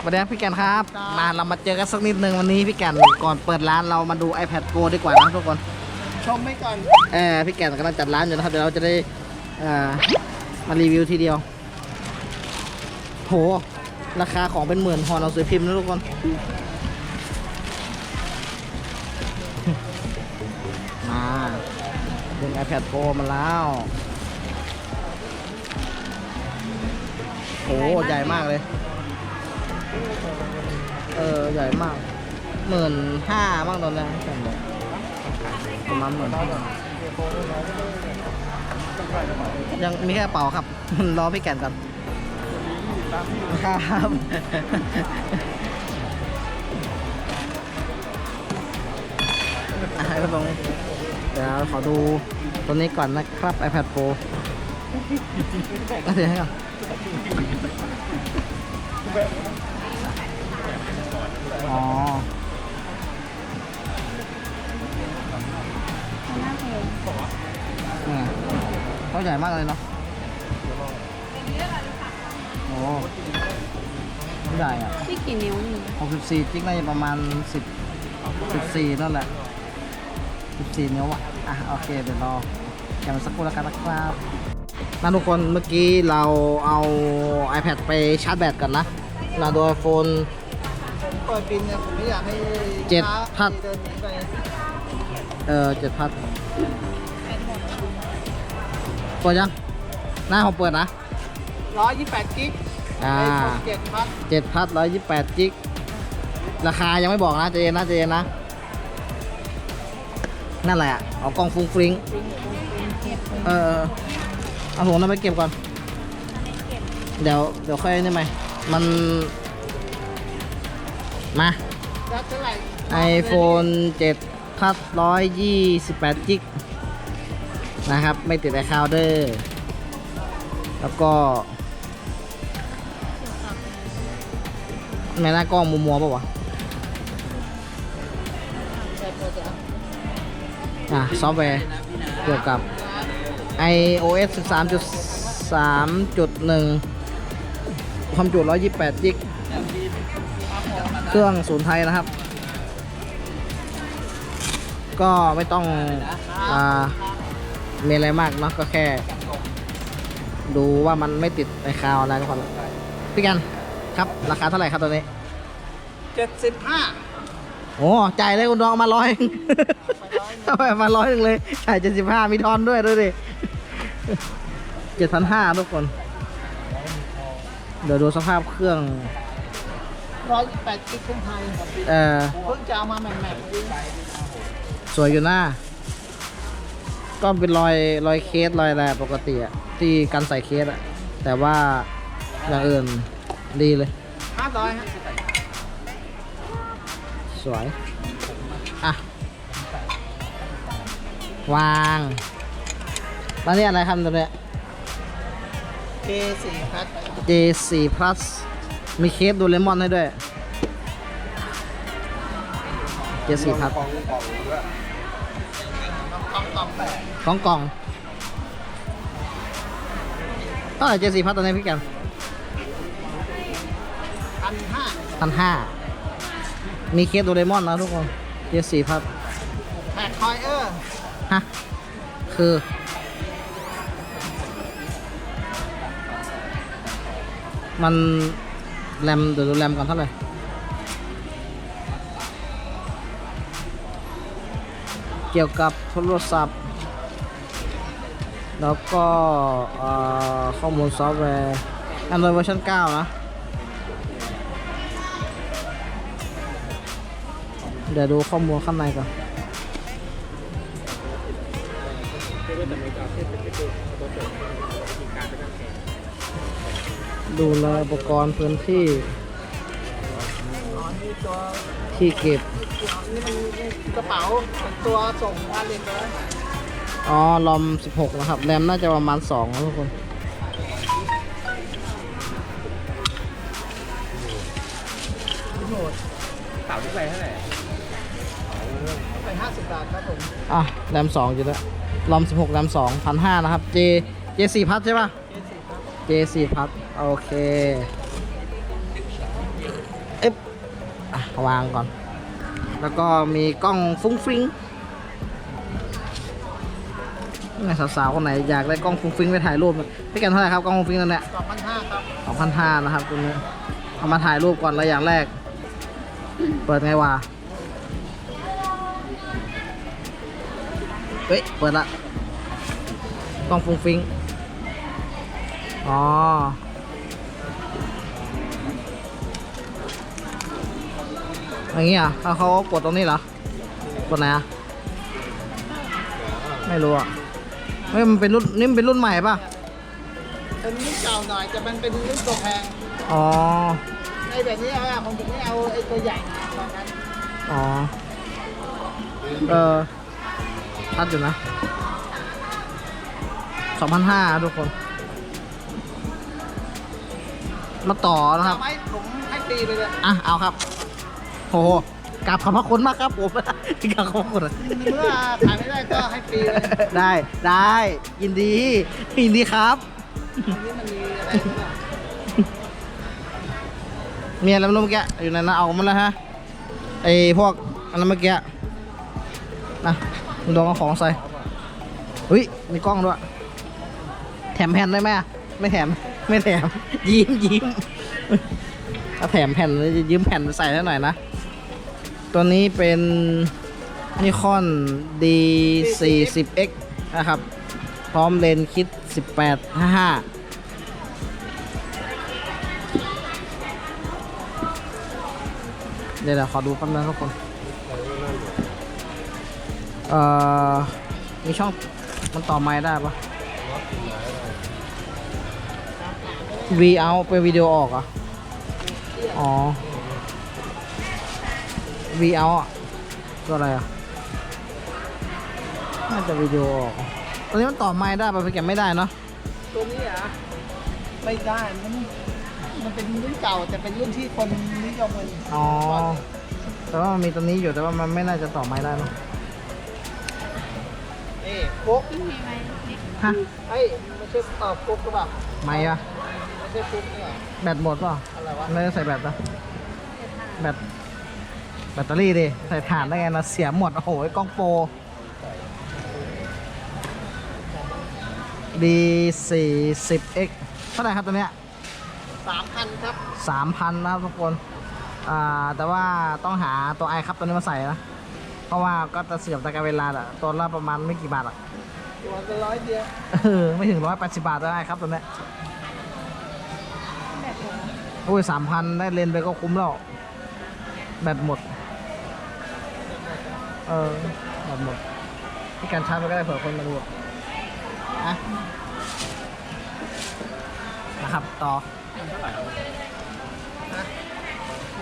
สวัสดีครับพี่แกนครับมาเรามาเจอกันสักนิดนึงวันนี้พี่แกนก่อนเปิดร้านเรามาดู iPad Pro ดีกว่านะทุกคน ชมไปก่อนเออพี่แกนกำลังจัดร้านอยู่นะครับเดี๋ยวเราจะได้เอ่อมารีวิวทีเดียว โห ราคาของเป็นหมื่นหอหนังสือพิมพ์นะทุกคน มาดึง iPad Pro มาแล้วโหใหญ่มากเลย เออใหญ่มากหมื่นห้าบ้างตอนแรกพี่แกนบอกประมาณหมื่นยังมีแค่กระเป๋าครับ รอพี่แก่นก่อนครับอะให้พี่บงเดี๋ยวขอดูตัวนี้ก่อนนะครับ iPad Pro อะเดี๋ยวให้ก่อน อ๋ออืมเขาใหญ่มากเลยเนาะโอ้ใหญ่อะพี่กี่นิ้วนี่64จิกน่าจะประมาณ10 14นั่นแหละ14นิ้วอะอะโอเคเดี๋ยวรอแกมสักครู่แล้วกันนะครับนั่นทุกคนเมื่อกี้เราเอา iPad ไปชาร์จแบตกันนะเราโดย iPhone เปิดบินเนี่ยผมไม่อยากให้เจ็ดช้าพัดเดินหนีไปเออเจ็ดพัดเปิดยัง หน้าผมเปิดนะ ร้อยยี่สิบแปดกิกอ่า ไอโฟนเจ็ดพัดเจ็ดพัดร้อยยี่แปดจิก ราคายังไม่บอกนะใจเย็นนะใจเย็นนะ นั่นแหละ เอากล้องฟุ้งฟริ้งเออเอาผมนั่นไปเก็บก่อน เดี๋ยว เดี๋ยวค่อยนี่ไหม มัน มาแล้วเท่าไหร่ iPhone 7พัด128จิกนะครับ ไม่ติดไอคาวเดอร์แล้วก็ทำไมหน้ากล้องมัวๆป่าวะอะ ซอฟต์แวร์ เกี่ยวกับ iOS 13.3.1 ความจุ 128จิก เครื่องศูนย์ไทยนะครับ ก็ไม่ต้องอ่ามีอะไรมากเนาะก็แค่ ดูว่ามันไม่ติดในคาวอะไรก็พอละพี่กันครับราคาเท่าไหร่ครับตัวนี้เจ็ดสิบห้าโอ้จ่ายเลยคุณน้องเอามาร้อยทำไมมาร้อยหนึ่งเลยจ่ายเจ็ดสิบห้ามีทอนด้วยดูดิเจ็ดพันห้าทุกคน เดี๋ยวดูสภาพเครื่อง ร้อยยี่สิบแปดกิกเครื่องไทยเอ่อเพิ่งจะเอามาแหม่ๆเองสวยอยู่หน้า ก็เป็นรอยรอยเคสรอยอะไรปกติอะที่กันใส่เคสอะแต่ว่าอย่างอื่นดีเลยห้าร้อยฮะสวย อะ วางแล้วนี่อะไรครับตัวเนี้ยเจสี่พัด J4 Plus มีเคสโดูเลมอนให้ด้วย J4 Plus กล่องกล่องแปดกล่องกล่องเท่าไหร่ J4 Plus ตอนนี้พี่แกนพันห้าพันห้ามีเคสโดเรมอนนะทุกคน J4 Plus แปดคอยเออร์ฮะ คือมัน แรมเดี๋ยวดูแรมก่อนเท่าไหร่เกี่ยวกับโทรศัพท์ แล้วก็ข้อมูลซอฟต์แวร์ Android เวอร์ชัน9 นะ เดี๋ยวดูข้อมูลข้างในก่อน ดูแลอุปกรณ์พื้นที่อ๋อนี่ตัวที่เก็บนี่มันกระเป๋าเป็นตัวส่งวาเลนเลยอ๋อลอม 16 นะครับ แรมน่าจะประมาณ2นะทุกคนเต่าที่ไปเท่าไหร่ไปห้าสิบบาทครับผมอะ แรม 2 อยู่แล้วลอม 16 แรม2 1,500 นะครับ J J4 พัทใช่ป่ะเจสี่พัด J4 พัท โอเควางก่อน แล้วก็มีกล้องฟุ้งฟริ้งนี่สาวๆคนไหนอยากได้กล้องฟุ้งฟริ้งไปถ่ายรูปพี่กันเท่าไหร่ครับกล้องฟุ้งฟริ้งตัวเนี้ยสองพันห้าครับสองพันห้านะครับตัวนี้เอามาถ่ายรูปก่อนแล้วอย่างแรก เปิดไงวะเฮ้ย เปิดละกล้องฟุ้งฟริ้งอ๋อ อย่างงี้อะถ้าเขากดตรงนี้เหรอกดไหนอะไม่รู้อะเฮ้ยมันเป็นรุ่นนี่มันเป็นรุ่นใหม่ป่ะเป็นรุ่นเก่าหน่อยแต่มันเป็นรุ่นตัวแพงอ๋อไอ้แบบนี้เอาอะผมถึงไม่เอาไอ้ตัวใหญ่นะตอนนั้นอ๋อเออชัดอยู่นะสองพันห้าทุกคน มาต่อนะครับเอาไหมผมให้ฟรีไปเลย อะ เอาครับ โหกราบขอบพระคุณมากครับผมกราบขอบพระคุณเมื่อขายไม่ได้ก็ให้ฟรีเลยได้ได้ยินดียินดีครับอันนี้มันมีอะไรหรือเปล่ามีอะไรไม่รู้เมื่อกี้อยู่ในนั้นเอามันแล้วฮะไอพวกอันนั้นเมื่อกี้นะมึงลองเอาของใส่เฮ้ยมีกล้องด้วย แถมแผ่นได้ไหมอะไม่แถมไม่แถมยิ้มยิ้มถ้าแถมแผ่นยืมแผ่นไปใส่ให้หน่อยนะ ตัวนี้เป็นนิคอน D 4 0 X นะครับ พร้อมเลนส์คิด 18 55เดี๋ยวเดี๋ยวขอดูแป๊บนึงทุกคนเอ่อ มีช่องมันต่อไม้ได้ปะ V out เป็นวิดีโอออกอะ อ๋อ V out อะตัวอะไรอะน่าจะวิดีโอออกตอนนี้มันต่อไม้ได้ปะไปเก็บไม่ได้เนาะตัวนี้อะไม่ได้มันมันเป็นรุ่นเก่าแต่เป็นรุ่นที่คนนิยมกันอ๋อแต่ว่ามันมีตัวนี้อยู่แต่ว่ามันไม่น่าจะต่อไม้ได้เนอะเอ้โฟุกฮะไอ้ยไม่ใช่เออฟุกหรือเปล่าไม้อะไม่ใช่ฟุกเนี่ยแบตหมดเปล่ะอะไรวะไม่ได้ใส่แบตนะแบต แบตเตอรี่ดิ ใส่ถ่านได้ไงนะเสียหมด โอ้โหไอ้กล้องโปร D 4 0 X เท่าไหร่ครับตัวเนี้ยสามพันครับสามพันนะครับทุกคนอ่าแต่ว่าต้องหาตัวไอครับตัวนี้มาใส่นะ เพราะว่าก็จะเสียบตะการเวลาอะตัวละประมาณไม่กี่บาทอะตัวละร้อยเดียวเออไม่ถึงร้อยแปดสิบาทได้ครับตัวเนี้ยโอ้ยสามพันได้เลนส์ไปก็คุ้มแล้ว แบตหมด เออแบตหมดที่การชาร์จไปก็ได้เผื่อคนมาดูอะนะครับ ต่อ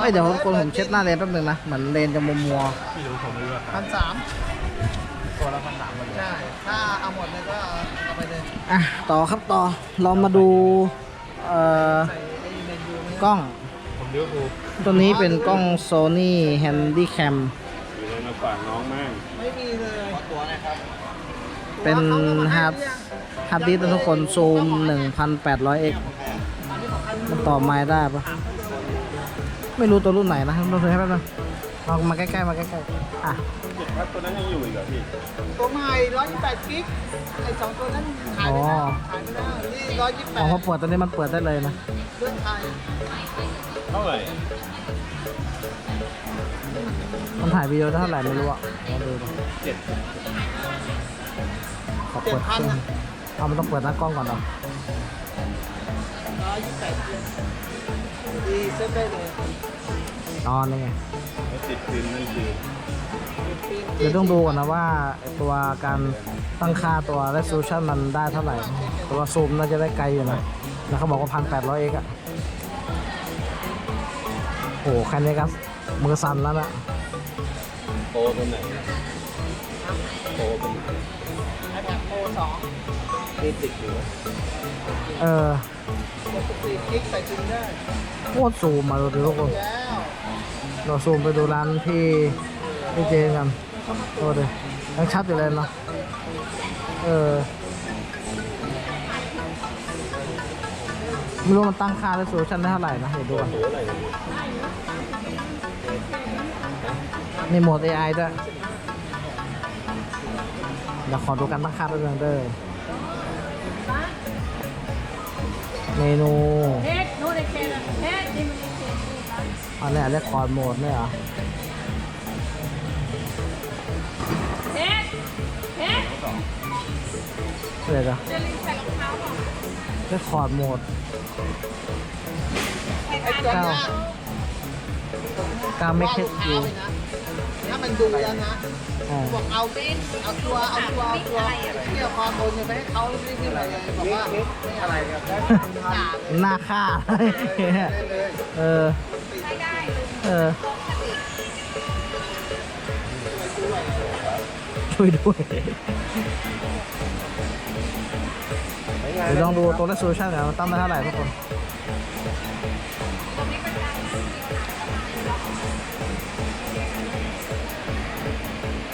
เฮ้ยเดี๋ยวคนผมเช็ดหน้าเลนส์แป๊บนึงนะ เหมือนเลนส์จะมัวมัวไม่รู้ผมไม่รู้ราคาพันสามตัวละพันสามหมดเลยใช่ ถ้าเอาหมดเลยก็เอาไปเลย อะ ต่อครับต่อ เรามาดู เอ่อใส่ไอ้เมนูไหมกล้อง ผมเลี้ยวภูตัวนี้เป็นกล้อง Sony Handycam อยู่ในมา ฝากน้องมั่งไม่มีเลยตัวนะครับเป็นฮาร์ดฮาร์ดดิสก์นะทุกคนซูม 1,800x มันต่อไม้ได้ปะไม่รู้ตัวรุ่นไหนนะต้องซื้อให้แป๊บนึงลองมาใกล้ๆมาใกล้ๆอะเจ็ดครับตัวนั้นยังอยู่อีกเหรอพี่ตัวใหม่ร้อยยี่สิบแปดกิกไอ้สองตัวนั้นหายไปแล้วหายไปแล้วนี่ร้อยยี่สิบแปอ๋อดพอเปิดตัวนี้มันเปิดได้เลยนะเรื่องไทยเท่าไหร่ มันถ่ายวิดีโอได้เท่าไหร่ไม่รู้อะลองดูดูเจ็ดขอเปิดเครื่องเอามันต้องเปิดหน้ากล้องก่อนเหรอร้อยยี่สิบแปดดีเซ็ตได้เลยอ๋อนี่ไงแล้วติดฟิล์มนั่นคือเดี๋ยวต้องดูก่อนนะว่าตัวการตั้งค่าตัว resolution มันได้เท่าไหร่ ตัวซูมน่าจะได้ไกลอยู่นะแล้วเขาบอกว่าพันแปดร้อยเอกอะ โอ้โหแค่นี้ก็มือสั่นแล้วนะโปรตัวไหนโปรตัวไหนไอแพดโปรสองนี่ติดอยู่เออเจ็ดสิบสี่กิกใส่ซิมได้โคตรซูมมาดูดิทุกคนแล้วเราซูมไปดูร้านพี่พี่เจนกันโอ้ดิยังชัดอยู่เลยเนาะเออ ไม่รู้มันตั้งค่า resolution ได้เท่าไหร่นะเดี๋ยวดูก่อนหรืออะไรเนี่ยมีโหมด AI ด้วยเดี๋ยวขอดูกันตั้งค่าด้วยเด้อเมนู Hết, nó đây kê là hết, đi mà đi kê đi bác. อันนี้เรียกคอร์ดโหมดเนี่ยเหรอเดี๋ยวจะเรียกคอร์ดโหมด ไอ้ตัวเนี้ยกาไม่เครสองอเท้ายู่เลยนะถ้ามันดูแล้วนะอ่าบอกเอาเอาตัวเอาตัวเอาตัวเที่ยวคอโทนยังไปให้เขารีบๆเลยบอกว่าไม่อะไรกันด่าเลยหน้าค่าเออเออช่วยด้วยเดี๋ยวลองดูตัวเลขโซลูชันกันมันตั้งได้เท่าไหร่ทุกคน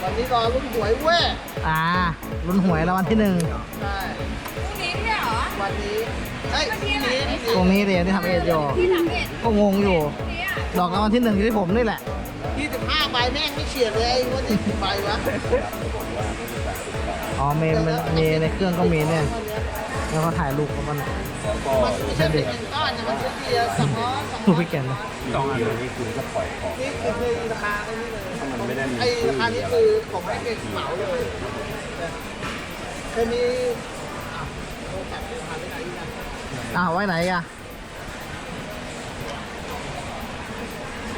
วันนี้รอรุ่นหวยเว้ยอ่าลุ้นหวยรางวัลที่หนึ่งใช่ Cô nín thế hả? วันนี้เฮ้ยวันนี้ตรงนี้เดี๋ยวที่ทำเอจอ Đi làm việc ก็งงอยู่ thế à? ดอกรางวัลที่หนึ่งอยู่ที่ผมนี่แหละ ยี่สิบห้าใบแม่งไม่เฉียดเลยว่าจะกี่ใบวะ อ๋อเมมมันมีในเครื่องก็มีเนี่ย แล้วก็ถ่ายรูปกับมันมันไม่ใช่เป็นเงินก้อนนะมันเป็นเดียวสองร้อยสองรูร้ปอยพี่แกนเลยสองอันนี้คือก็ปล่อยของนี่คือคือราคาไอ้นี่เลยถ้ามันไม่ได้มีไอ้ราคานี้คือของแม่งเก็บเหมาเลยเคยมีอะโทรศัพท์เดินทางไปไหนอีกนะอ้าวไว้ไหนอะ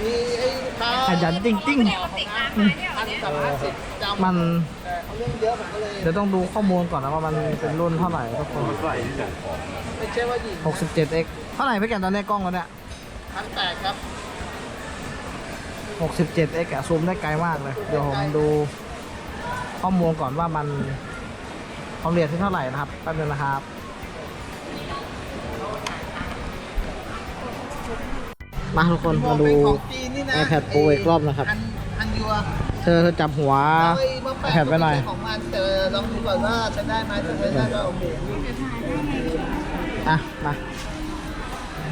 มีไอ้ลูกค้าขยันจริง Để con tỉnh làm mai thế พั hả? นกับห้าสิบจำๆมันแต่เขาเรื่องเยอะผมก็เลยเดี๋ยวต้องดูข้อมูลก่อนนะว่ามันเป็นรุ่นเท่าไหร่ทุกคนใส่ที่ส่งของไม่ใช่ว่าหยิง 67x เท่าไหร่พี่แกนตอนนี้กล้องเราเนี่ยพันแปดครับ 67x อะซูมได้ไกลมากเลย เดี๋ยวผมดูข้อมูลก่อนว่ามันความละเอียดที่เท่าไหร่นะครับแป๊บนึงนะครับ มาทุกคนมาดูเป็นของจีนนี่นะ iPad Pro อีกรอบนะครับพันพันยัวเธอเธอจับหัวเฮ้ยเมื่อแปด iPad ไว้หน่อยของมันเจอลองดูก่อนว่าใช้ได้ไหมถ้าใช้ได้ก็โอเคอะมา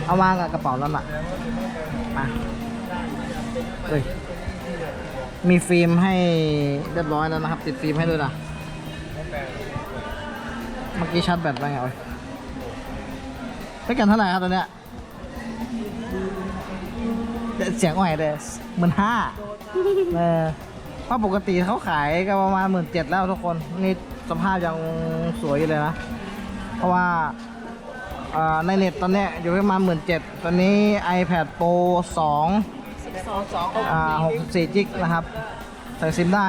เอาวางกับกระเป๋านั่นแหละมาเฮ้ยมีฟิล์มให้เรียบร้อยแล้วนะครับ ติดฟิล์มให้ด้วยนะเมื่อกี้ชาร์จแบตไปไงเอ้ยไปกันเท่าไหร่ครับตอนเนี้ย เสียงอ่อยเลยหมื่นห้าเออเพราะปกติเขาขายก็ประมาณหมื่นเจ็ดแล้วทุกคน นี่สภาพยังสวยอยู่เลยนะ เพราะว่าอ่อในเน็ตตอนนี้อยู่ประมาณหมื่นเจ็ดตอนนี้ iPad Pro 2สองสองอ่า64จิกนะครับ ใส่ซิมได้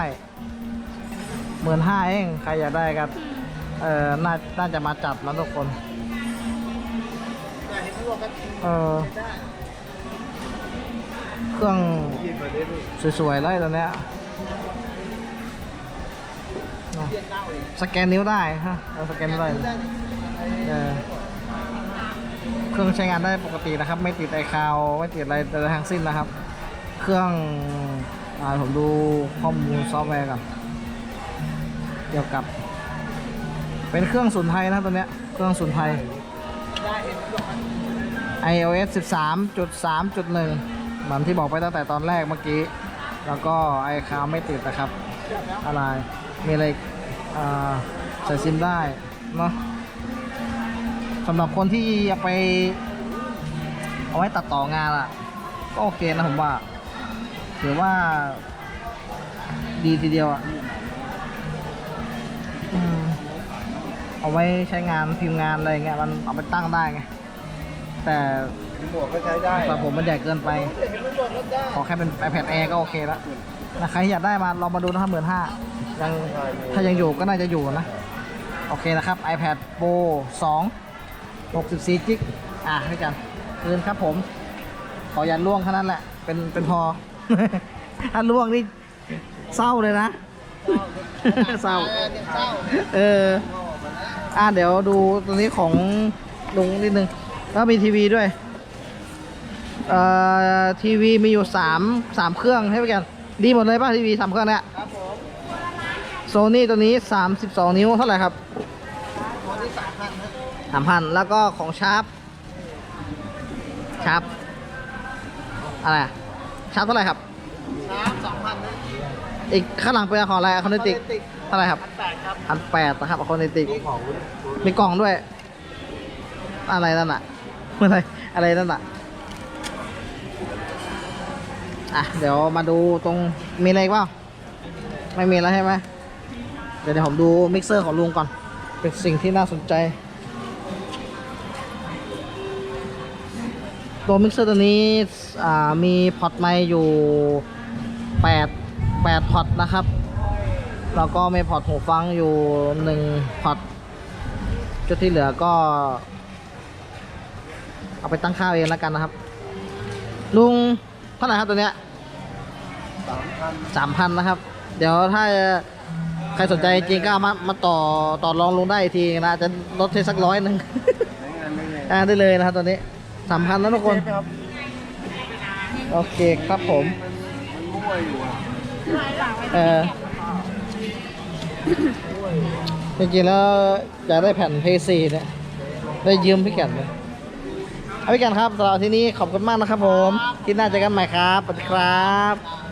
หมื่นห้าเอง ใครอยากได้ก็เอ่อน่าน่าจะมาจับแล้วทุกคนเห็นเขาบอกกันเออ เครื่องสวยๆเลยตอนเนี้ยสแกนนิ้วได้ฮะเอาสแกนได้เครื่องใช้งานได้ปกตินะครับ ไม่ติดไอคาวไม่ติดอะไรใดๆทั้งสิ้นนะครับ เครื่องอผมดูข้อมูลซอฟต์แวร์ก่อนเกี่ยวกับ เป็นเครื่องศูนไทยนะตัวเนี้ยเครื่องศูนไทย iOS 13.3.1 เหมือนที่บอกไปตั้งแต่ตอนแรกเมื่อกี้ แล้วก็ไอคาวไม่ติดนะครับ อะไร มีอะไรใส่ซิมได้เนาะสำหรับคนที่อยากไป เอาไว้ตัดต่องานอะก็โอเคนะผมว่าถือว่า ดีทีเดียวอะอืมเอาไว้ใช้งานพิมพ์งานอะไรเงี้ยมันเอาไปตั้งได้ไงแต่ หมวกก็ใช้ได้แต่ผมมันใหญ่เกินไปเห็นมันบอกก็ได้ขอแค่เป็น iPad Air ก็โอเคแล้วนะใครอยากได้มาลองมาดูนะครับหมื่นห้ายังถ้ายังอยู่ก็น่าจะอยู่นะ โอเคนะครับ iPad Pro 2 64จิกอะพี่กันคืนครับผม ขออย่าล่วงแค่นั้นแหละ เป็นเป็นพอ ถ้าล่วงนี่เศร้าเลยนะเศร้าเนี่ยเศร้าเอออะเดี๋ยวดูตัวนี้ของลุงนิดนึงแล้วมีทีวีด้วย เอ่อทีวีมีอยู่สามสามเครื่องให้ไปกัน ดีหมดเลยป่ะทีวีสามเครื่องเนี้ยครับผมโซนี่ตัวนี้ 32 นิ้วเท่าไหร่ครับตัวนี้สามพันนะสามพันแล้วก็ของชาร์ปชาร์ปอะไรอะชาร์ปเท่าไหร่ครับสน้ำสองพันนะอีกข้างหลังเป็นของอะไรคอนเนติกติกเท่าไหร่ครับพันแปดครับพันแปดนะครับคอนเนติกมีกล่องด้วย อะไรนั่นอะอะไรอะไรนั่นอะ อะเดี๋ยวมาดูตรงมีอะไรอีกเปล่าไม่มีแล้วใช่ไหมเดี๋ยวเดี๋ยวผมดูมิกเซอร์ของลุงก่อน เป็นสิ่งที่น่าสนใจ ตัวมิกเซอร์ตัวนี้อ่ามีพอร์ตไมค์อยู่ 8 8พอร์ตนะครับ แล้วก็มีพอร์ตหูฟังอยู่ 1พอร์ตจุดที่เหลือก็ เอาไปตั้งค่าเองแล้วกันนะครับ ลุง เท่าไหร่ครับตัวเนี้ยสามพันสามพันนะครับ เดี๋ยวถ้าใครสนใจจริงก็เอามามาต่อต่อรองลงได้อีกทีนะจะลดให้สักร้อยหนึ่งใช้งานได้เลยอ่าได้เลยนะครับตัวนี้สามพันแล้วทุกคนเทปไหมครับโอเคครับผมมันมั่วอยู่อะเออจริงๆแล้วอยากได้แผ่นเพย์ซีเนี่ยได้ยืมพี่แก่นเลยเอา พี่กันครับสำหรับที่นี้ขอบคุณมากนะครับผม ที่หน้าเจอกันใหม่ครับสวัสดีครับ